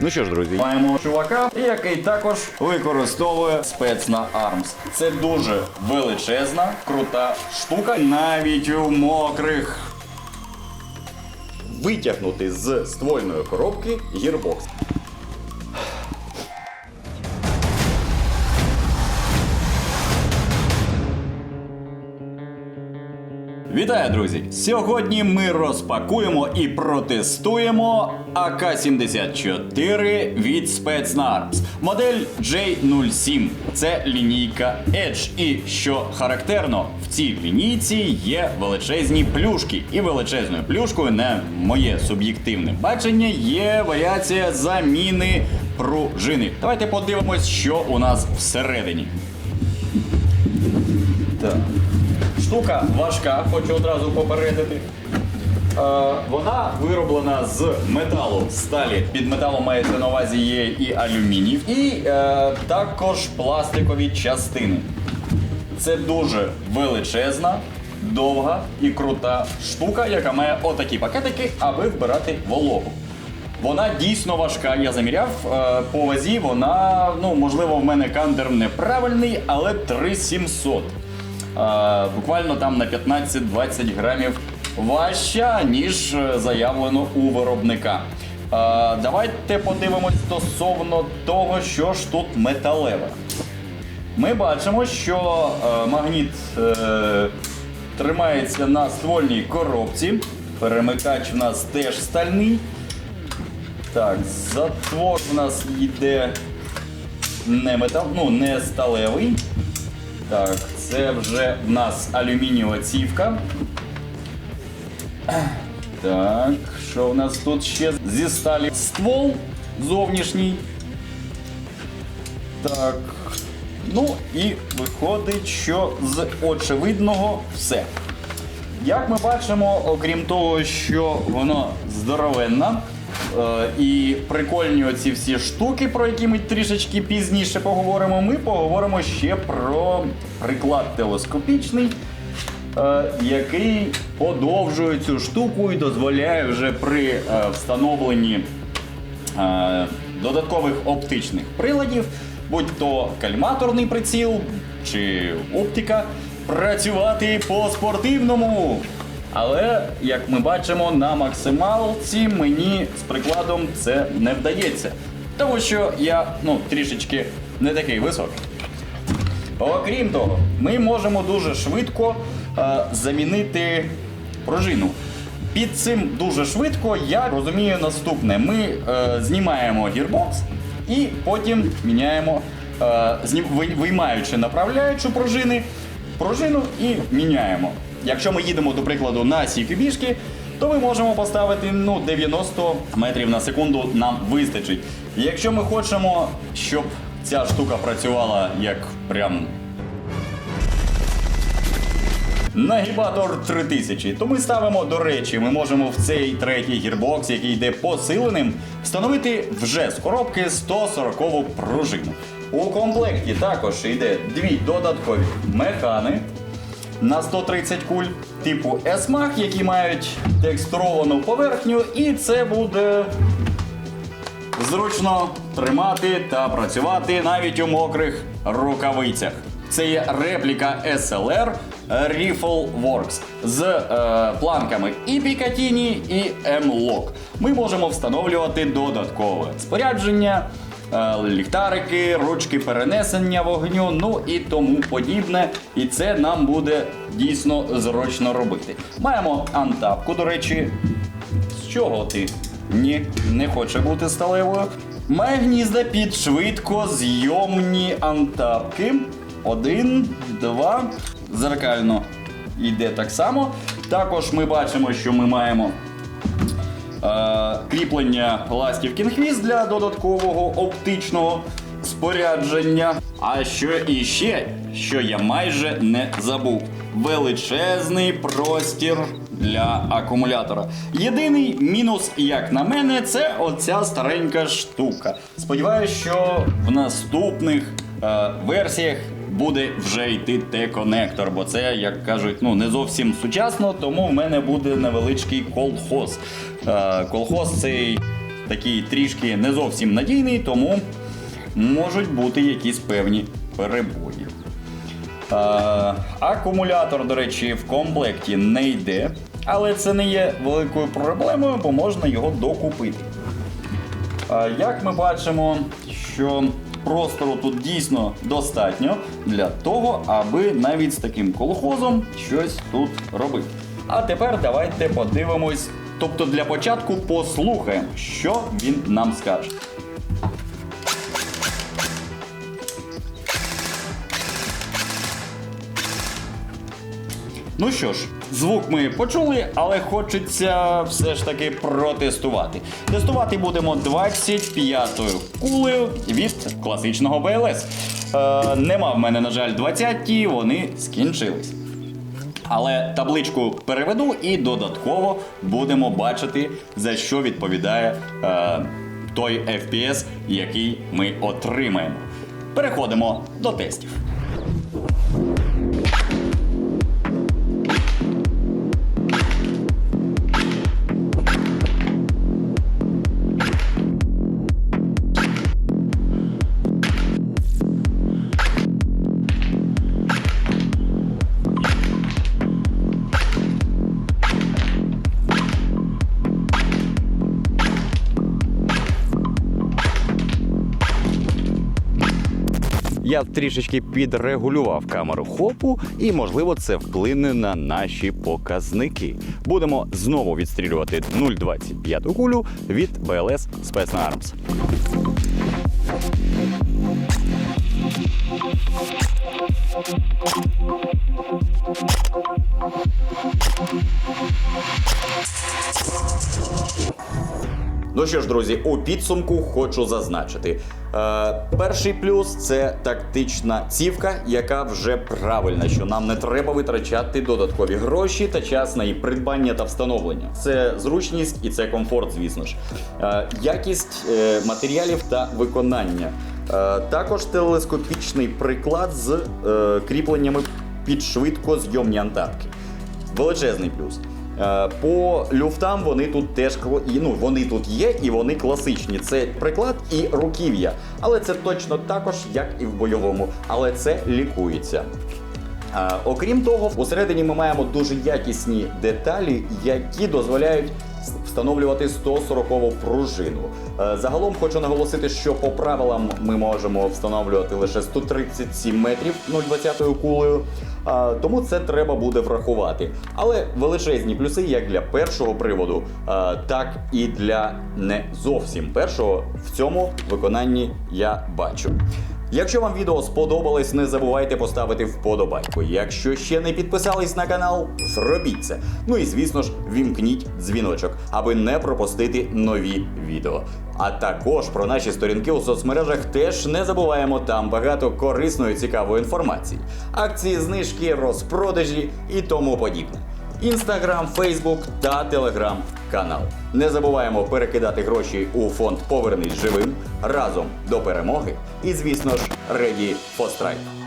Ну що ж, друзі, маємо чувака, який також використовує спецна Армс. Це дуже величезна, крута штука, навіть у мокрих. Витягнути з ствольної коробки гірбокс. Вітаю, друзі! Сьогодні ми розпакуємо і протестуємо АК-74 від Spetsnaz. Модель J07. Це лінійка Edge. І що характерно, в цій лінійці є величезні плюшки. І величезною плюшкою, на моє суб'єктивне бачення, є варіація заміни пружини. Давайте подивимось, що у нас всередині. Так. Штука важка, хочу одразу попередити. Е, вона вироблена з металу сталі. Під металом мається на увазі є і алюміній, і е, також пластикові частини. Це дуже величезна, довга і крута штука, яка має отакі пакетики, аби вбирати вологу. Вона дійсно важка. Я заміряв е, по вазі. Вона, ну можливо, в мене кандер неправильний, але 3700. Буквально там на 15-20 грамів важча, ніж е, заявлено у виробника. Давайте подивимось стосовно того, що ж тут металеве. Ми бачимо, що е, магніт е, тримається на ствольній коробці. Перемикач в нас теж стальний. Так, затвор у нас йде не метал, ну не сталевий. Так, це вже в нас алюмінієва цівка. Так, що в нас тут ще зі сталі ствол зовнішній. Так. Ну і виходить, що з очевидного все. Як ми бачимо, окрім того, що воно здоровенна, і прикольні оці всі штуки, про які ми трішечки пізніше поговоримо, ми поговоримо ще про приклад телескопічний, е, який подовжує цю штуку і дозволяє вже при е, встановленні е, додаткових оптичних приладів, будь то кальматорний приціл чи оптика, працювати по-спортивному. Але, як ми бачимо, на максималці мені з прикладом це не вдається. Тому що я ну, трішечки не такий високий. Окрім того, ми можемо дуже швидко е, замінити пружину. Під цим дуже швидко я розумію наступне: ми е, знімаємо гірбокс і потім міняємо, е, виймаючи направляючу пружини, пружину і міняємо. Якщо ми їдемо, до прикладу, на CQB-шки, то ми можемо поставити ну, 90 метрів на секунду нам вистачить. Якщо ми хочемо, щоб ця штука працювала як прям Нагібатор 3000. То ми ставимо, до речі, ми можемо в цей третій гірбокс, який йде посиленим, встановити вже з коробки 140 пружину. У комплекті також йде дві додаткові механи на 130 куль типу S-Mag, які мають текстуровану поверхню, і це буде зручно тримати та працювати навіть у мокрих рукавицях. Це є репліка SLR Rifle Works з е, планками і Picatinny, і M-Lock. Ми можемо встановлювати додаткове спорядження, ліхтарики, ручки перенесення вогню, ну і тому подібне. І це нам буде дійсно зручно робити. Маємо антапку, до речі, з чого ти? Ні, не хоче бути сталевою. Має гнізда під швидкозйомні антапки. Один, два. Зеркально йде так само. Також ми бачимо, що ми маємо е, кріплення ластівки хвіст для додаткового оптичного спорядження. А що іще, що я майже не забув: величезний простір для акумулятора. Єдиний мінус, як на мене, це оця старенька штука. Сподіваюсь, що в наступних е, версіях буде вже йти Т-конектор, бо це, як кажуть, ну не зовсім сучасно, тому в мене буде невеличкий колхоз. Е, колхоз цей такий трішки не зовсім надійний, тому можуть бути якісь певні перебої. Е, акумулятор, до речі, в комплекті не йде, але це не є великою проблемою, бо можна його докупити. Е, Як ми бачимо, що простору тут дійсно достатньо для того, аби навіть з таким колхозом щось тут робити. А тепер давайте подивимось, тобто для початку послухаємо, що він нам скаже. Ну що ж, звук ми почули, але хочеться все ж таки протестувати. Тестувати будемо 25-ю кулею від класичного БЛС. Е, нема в мене, на жаль, 20-ті, вони скінчились. Але табличку переведу і додатково будемо бачити, за що відповідає е, той FPS, який ми отримаємо. Переходимо до тестів. Я трішечки підрегулював камеру хопу, і можливо це вплине на наші показники. Будемо знову відстрілювати 0,25 кулю від BLS Space Arms. Ну що ж, друзі, у підсумку хочу зазначити. Е, перший плюс це тактична цівка, яка вже правильна, що нам не треба витрачати додаткові гроші та час на її придбання та встановлення. Це зручність і це комфорт, звісно ж. Е, якість е, матеріалів та виконання. Також телескопічний приклад з кріпленнями під швидкозйомні антенки. Величезний плюс. Е, По люфтам вони тут теж ну, вони тут є і вони класичні. Це приклад і руків'я. Але це точно також, як і в бойовому, але це лікується. Окрім того, усередині ми маємо дуже якісні деталі, які дозволяють встановлювати 140 пружину. Е, Загалом хочу наголосити, що по правилам ми можемо встановлювати лише 137 метрів 0,20 кулею. Тому це треба буде врахувати. Але величезні плюси як для першого приводу, так і для не зовсім першого в цьому виконанні я бачу. Якщо вам відео сподобалось, не забувайте поставити вподобайку. Якщо ще не підписались на канал, зробіть це. Ну і звісно ж, вімкніть дзвіночок, аби не пропустити нові відео. А також про наші сторінки у соцмережах теж не забуваємо там багато корисної цікавої інформації, акції, знижки, розпродажі і тому подібне. Інстаграм, Фейсбук та Телеграм канал. Не забуваємо перекидати гроші у фонд Повернись живим разом до перемоги. І, звісно ж, for Strike.